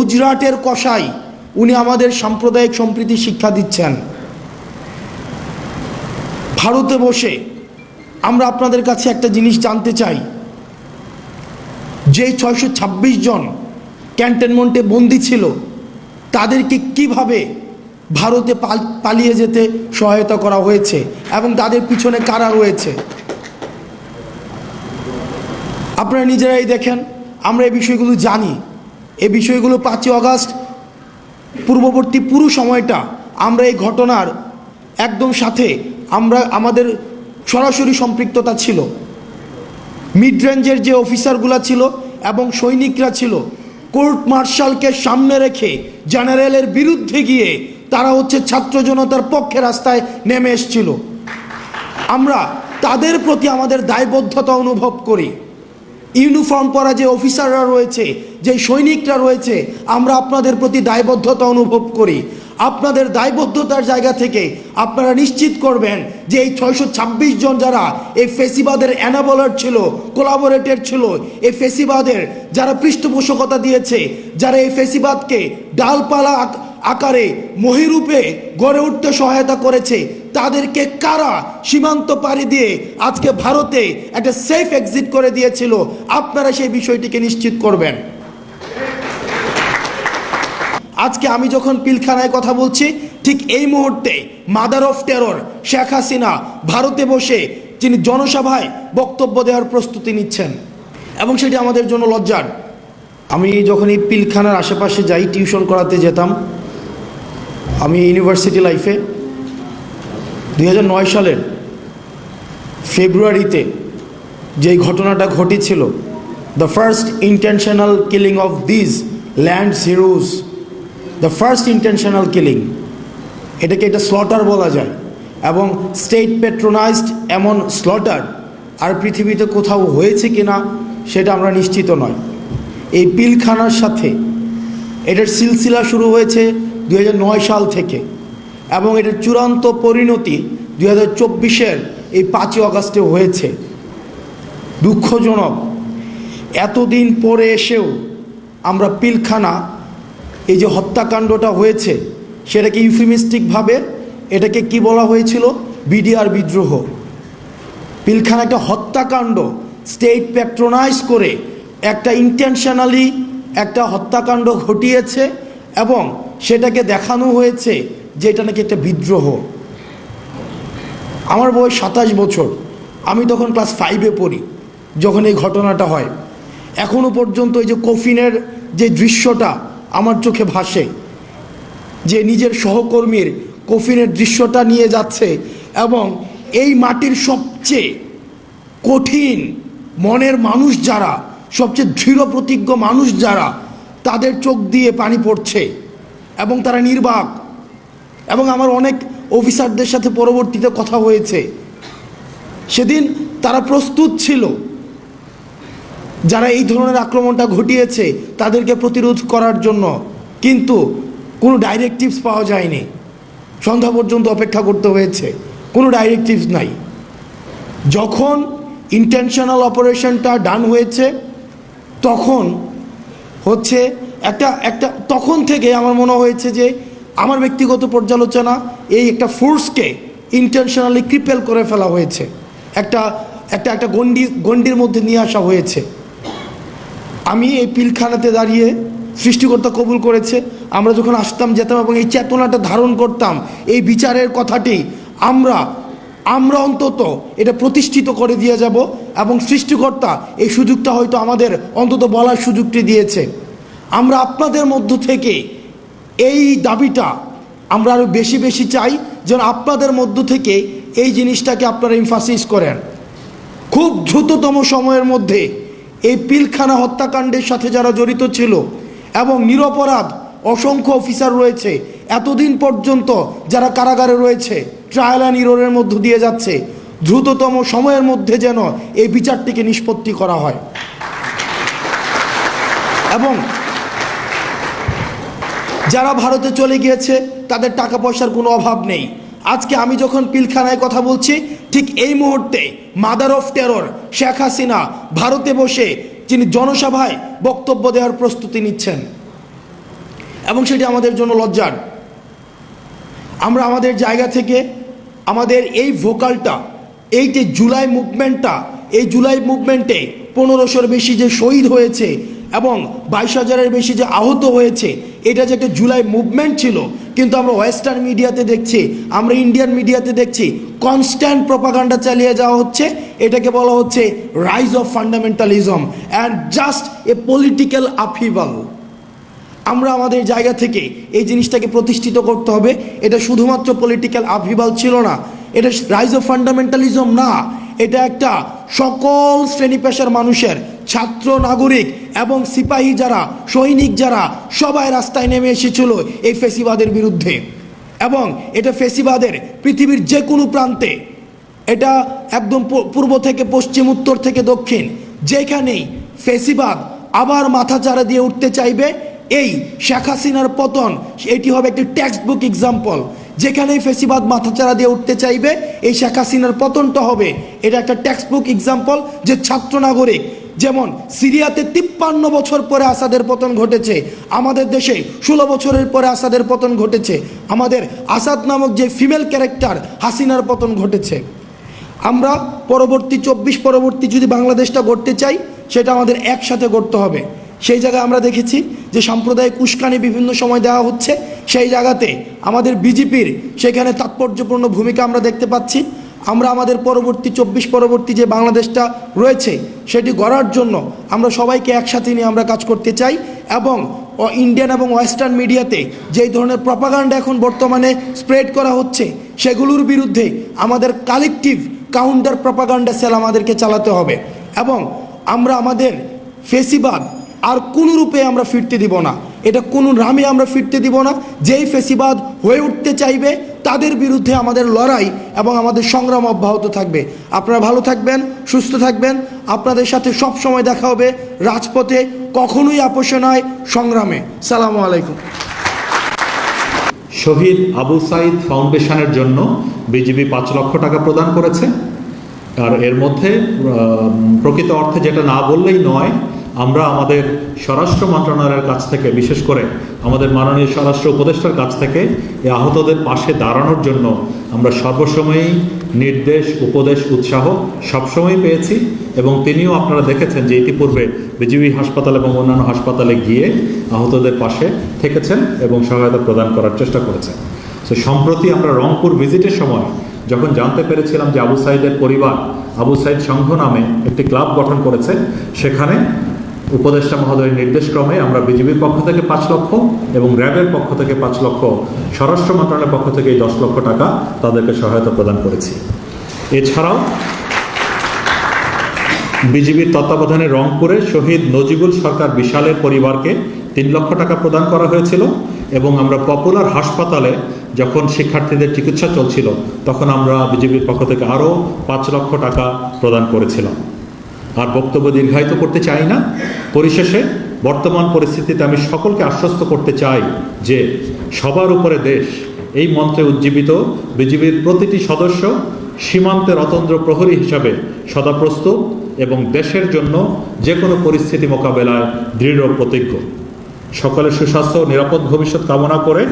গুজরাটের কসাই, উনি আমাদের সাম্প্রদায়িক সম্প্রীতি শিক্ষা দিচ্ছেন। ভারতে বসে আমরা আপনাদের কাছে একটা জিনিস জানতে চাই। যেই ছয়শো জন ক্যান্টনমেন্টে বন্দি ছিল, তাদেরকে কীভাবে ভারতে পালিয়ে যেতে সহায়তা করা হয়েছে এবং তাদের পিছনে কারা রয়েছে? আপনারা নিজেরাই দেখেন, আমরা এই বিষয়গুলো জানি। এই বিষয়গুলো পাঁচই অগাস্ট, পূর্ববর্তী পুরো সময়টা আমরা এই ঘটনার একদম সাথে আমরা, আমাদের সরাসরি সম্পৃক্ততা ছিল। মিড রেঞ্জের যে অফিসারগুলো ছিল এবং সৈনিকরা ছিল, কোর্ট মার্শালকে সামনে রেখে জেনারেলের বিরুদ্ধে গিয়ে তারা হচ্ছে ছাত্র জনতার পক্ষে রাস্তায় নেমে এসছিল। আমরা তাদের প্রতি আমাদের দায়বদ্ধতা অনুভব করি। ইউনিফর্ম পরা যে অফিসাররা রয়েছে, যে সৈনিকরা রয়েছে, আমরা আপনাদের প্রতি দায়বদ্ধতা অনুভব করি। আপনাদের দায়বদ্ধতার জায়গা থেকে আপনারা নিশ্চিত করবেন যে এই ছয়শো ছাব্বিশ জন যারা এই ফেসিবাদের অ্যানাবলার ছিল কোলাবোরেটেড ছিল, এই ফেসিবাদের যারা পৃষ্ঠপোষকতা দিয়েছে, যারা এই ফেসিবাদকে ডালপালা আকারে মহিরূপে গড়ে উঠতে সহায়তা করেছে। তাদেরকে কারা সীমান্ত পাড়ি দিয়ে আজকে ভারতে একটা সেফ এক্সিট করে দিয়েছিল? আপনারা সেই বিষয়টিকে নিশ্চিত করবেন। আজকে আমি যখন পিলখানায় কথা বলছি, ঠিক এই মুহূর্তে mother of terror Sheikh Hasina ভারতে বসে তিনি জনসভায় বক্তব্য দেওয়ার প্রস্তুতি নিচ্ছেন। এবং সেটি আমাদের জন্য লজ্জার। আমি যখন এই পিলখানার আশেপাশে যাই, টিউশন করাতে যেতাম আমি ইউনিভার্সিটি লাইফে দুই হাজার নয় সালের ফেব্রুয়ারিতে যেই ঘটনাটা ঘটেছিল the first intentional killing of this land heroes the first intentional killing এটাকে এটা স্লটার বলা যায়, এবং স্টেট পেট্রোনাইজড এমন স্লটার আর পৃথিবীতে কোথাও হয়েছে কিনা সেটা আমরা নিশ্চিত নয়। এই পিলখানার সাথে এটার সিলসিলা শুরু হয়েছে দু হাজার নয় সাল থেকে। এবং এটার চূড়ান্ত পরিণতি দুই হাজার এই পাঁচই অগাস্টে হয়েছে। দুঃখজনক, এতদিন পরে এসেও আমরা পিলখানা, এই যে হত্যাকাণ্ডটা হয়েছে, সেটাকে ইউফিমিস্টিকভাবে এটাকে কি বলা হয়েছিল? বিডিআর বিদ্রোহ। পিলখানা একটা হত্যাকাণ্ড, স্টেট প্যাট্রোনাইজ করে একটা ইন্টেনশনালি একটা হত্যাকাণ্ড ঘটিয়েছে এবং সেটাকে দেখানো হয়েছে যে এটা নাকি একটা বিদ্রোহ। আমার বয়স সাতাশ বছর। আমি তখন ক্লাস ফাইভে পড়ি, যখন এই ঘটনাটা হয়। এখনও পর্যন্ত এই যে কফিনের যে দৃশ্যটা আমার চোখে ভাসে, যে নিজের সহকর্মীর কফিনের দৃশ্যটা নিয়ে যাচ্ছে এবং এই মাটির সবচেয়ে কঠিন মনের মানুষ যারা, সবচেয়ে দৃঢ় প্রতিজ্ঞ মানুষ যারা, তাদের চোখ দিয়ে পানি পড়ছে। এবং তারা নির্বাক। এবং আমার অনেক অফিসারদের সাথে পরবর্তীতে কথা হয়েছে। সেদিন তারা প্রস্তুত ছিল। যারা এই ধরনের আক্রমণটা ঘটিয়েছে, তাদেরকে প্রতিরোধ করার জন্য। কিন্তু কোনো ডাইরেক্টিভস পাওয়া যায়নি। সন্ধ্যা পর্যন্ত অপেক্ষা করতে হয়েছে। কোনো ডাইরেক্টিভস নাই। যখন ইন্টেনশনাল অপারেশনটা ডান হয়েছে, তখন হচ্ছে একটা একটা, তখন থেকে আমার মনে হয়েছে যে আমার ব্যক্তিগত পর্যালোচনা এই একটা ফোর্সকে ইন্টেনশনালি ক্রিপেল করে ফেলা হয়েছে। একটা একটা একটা গন্ডি গন্ডির মধ্যে নিয়ে আসা হয়েছে। আমি এই পিলখানাতে দাঁড়িয়ে সৃষ্টিকর্তা কবুল করেছে। আমরা যখন আসতাম, যেতাম এবং এই চেতনাটা ধারণ করতাম, এই বিচারের কথাটি আমরা আমরা অন্তত এটা প্রতিষ্ঠিত করে দিয়ে যাব এবং সৃষ্টিকর্তা এই সুযোগটা হয়তো আমাদের অন্তত বলার সুযোগটি দিয়েছে। আমরা আপনাদের মধ্য থেকে এই দাবিটা আমরা আরও বেশি বেশি চাই যেন আপনাদের মধ্য থেকে এই জিনিসটাকে আপনারা ইনফাসিস করেন। খুব দ্রুততম সময়ের মধ্যে এই পিলখানা হত্যাকাণ্ডের সাথে যারা জড়িত ছিল এবং নিরপরাধ অসংখ্য অফিসার রয়েছে, এতদিন পর্যন্ত যারা কারাগারে রয়েছে ট্রায়াল অ্যান্ড ইরোরের মধ্য দিয়ে যাচ্ছে, দ্রুততম সময়ের মধ্যে যেন এই বিচারটিকে নিষ্পত্তি করা হয়। এবং যারা ভারতে চলে গিয়েছে, তাদের টাকা পয়সার কোনো অভাব নেই। আজকে আমি যখন পিলখানায় কথা বলছি, ঠিক এই মুহূর্তে mother of terror Sheikh Hasina ভারতে বসে যিনি জনসভায় বক্তব্য দেওয়ার প্রস্তুতি নিচ্ছেন। এবং সেটি আমাদের জন্য লজ্জার। আমরা আমাদের জায়গা থেকে, আমাদের এই ভোকালটা, এই যে জুলাই মুভমেন্টটা, এই জুলাই মুভমেন্টে পনেরোশোর বেশি যে শহীদ হয়েছে এবং বাইশ হাজারের বেশি যে আহত হয়েছে, এটা যে একটা জুলাই মুভমেন্ট ছিল, কিন্তু আমরা ওয়েস্টার্ন মিডিয়াতে দেখছি, আমরা ইন্ডিয়ান মিডিয়াতে দেখছি কনস্ট্যান্ট প্রপাগান্ডা চালিয়ে যাওয়া হচ্ছে, এটাকে বলা হচ্ছে rise of fundamentalism and just a political upheaval আমরা আমাদের জায়গা থেকে এই জিনিসটাকে প্রতিষ্ঠিত করতে হবে, এটা শুধুমাত্র পলিটিক্যাল আভিবাল ছিল না, এটা রাইজ অফ ফান্ডামেন্টালিজম না, এটা একটা সকল শ্রেণি পেশার মানুষের ছাত্র নাগরিক এবং সিপাহী যারা, সৈনিক যারা, সবাই রাস্তায় নেমে এসেছিল এই ফেসিবাদের বিরুদ্ধে। এবং এটা ফেসিবাদের পৃথিবীর যে কোনো প্রান্তে। এটা একদম পূর্ব থেকে পশ্চিম, উত্তর থেকে দক্ষিণ, যেখানেই ফেসিবাদ আবার মাথা চারা দিয়ে উঠতে চাইবে, এই শেখ হাসিনার পতন, এটি হবে একটি টেক্সট বুক এক্সাম্পল যেখানেই ফেসিবাদ মাথাচাড়া দিয়ে উঠতে চাইবে, এই শেখ হাসিনার পতনটা হবে, এটা একটা টেক্সট বুক এক্সাম্পল যে ছাত্র নাগরিক যেমন সিরিয়াতে তিপ্পান্ন বছর পরে আসাদের পতন ঘটেছে, আমাদের দেশে ষোলো বছরের পরে আসাদের পতন ঘটেছে, আমাদের আসাদ নামক যে ফিমেল ক্যারেক্টার হাসিনার পতন ঘটেছে। আমরা পরবর্তী চব্বিশ পরবর্তী যদি বাংলাদেশটা গড়তে চাই, সেটা আমাদের একসাথে গড়তে হবে। সেই জায়গায় আমরা দেখেছি যে সাম্প্রদায়িক উস্কানি বিভিন্ন সময় দেওয়া হচ্ছে। সেই জায়গাতে আমাদের বিজেপির সেখানে তাৎপর্যপূর্ণ ভূমিকা আমরা দেখতে পাচ্ছি। আমরা আমাদের পরবর্তী চব্বিশ পরবর্তী যে বাংলাদেশটা রয়েছে, সেটি গড়ার জন্য আমরা সবাইকে একসাথে নিয়ে আমরা কাজ করতে চাই এবং ইন্ডিয়ান এবং ওয়েস্টার্ন মিডিয়াতে যেই ধরনের প্রপাগান্ডা এখন বর্তমানে স্প্রেড করা হচ্ছে, সেগুলোর বিরুদ্ধে আমাদের কালেকটিভ কাউন্টার প্রপাগান্ডা সেল আমাদেরকে চালাতে হবে এবং আমরা আমাদের ফেসিবাদ আর কোনো রূপে আমরা ফিরতে দিব না। এটা কোনো নামে আমরা ফিরতে দিব না। যেই ফেসিবাদ হয়ে উঠতে চাইবে, তাদের বিরুদ্ধে আমাদের লড়াই এবং আমাদের সংগ্রাম অব্যাহত থাকবে। আপনারা ভালো থাকবেন, সুস্থ থাকবেন। আপনাদের সাথে সব সময় দেখা হবে রাজপথে, কখনোই আপোষে নয় সংগ্রামে। সালামু আলাইকুম। শহীদ আবু সাইদ ফাউন্ডেশনের জন্য বিজেপি পাঁচ লক্ষ টাকা প্রদান করেছে। আর এর মধ্যে প্রকৃত অর্থে যেটা না বললেই নয় আমরা আমাদের স্বরাষ্ট্র মন্ত্রণালয়ের কাছ থেকে, বিশেষ করে আমাদের মাননীয় স্বরাষ্ট্র উপদেষ্টার কাছ থেকে এই আহতদের পাশে দাঁড়ানোর জন্য আমরা সর্বসময়ই নির্দেশ, উপদেশ, উৎসাহ সবসময় পেয়েছি এবং তিনিও আপনারা দেখেছেন যে ইতিপূর্বে বিজিবি হাসপাতাল এবং অন্যান্য হাসপাতালে গিয়ে আহতদের পাশে থেকেছেন এবং সহায়তা প্রদান করার চেষ্টা করেছেন। তো সম্প্রতি আমরা রংপুর ভিজিটের সময় যখন জানতে পেরেছিলাম যে আবু সাইদের পরিবার, আবু সাইদ সংঘ নামে একটি ক্লাব গঠন করেছে, সেখানে উপদেষ্টা মহোদয়ের নির্দেশক্রমে আমরা বিজেপির পক্ষ থেকে পাঁচ লক্ষ এবং র্যাবের পক্ষ থেকে পাঁচ লক্ষ, স্বরাষ্ট্র মন্ত্রণালয়ের পক্ষ থেকে এই দশ লক্ষ টাকা তাদেরকে সহায়তা প্রদান করেছি। এছাড়াও বিজিবির তত্ত্বাবধানে রংপুরে শহীদ নজিবুল সরকার বিশালের পরিবারকে তিন লক্ষ টাকা প্রদান করা হয়েছিল এবং আমরা পপুলার হাসপাতালে যখন শিক্ষার্থীদের চিকিৎসা চলছিল, তখন আমরা বিজেপির পক্ষ থেকে আরও পাঁচ লক্ষ টাকা প্রদান করেছিলাম। আর বক্তব্য দীর্ঘায়িত করতে চাই না। পরিশেষে, বর্তমান পরিস্থিতিতে আমি সকলকে আশ্বস্ত করতে চাই যে সবার উপরে দেশ এই মন্ত্রে উজ্জীবিত বিজিবির প্রতিটি সদস্য সীমান্তের অতন্দ্র প্রহরী হিসাবে সদা প্রস্তুত এবং দেশের জন্য যে কোনো পরিস্থিতি মোকাবেলায় দৃঢ় প্রতিজ্ঞ। সকলের সুস্বাস্থ্য নিরাপদ ভবিষ্যৎ কামনা করে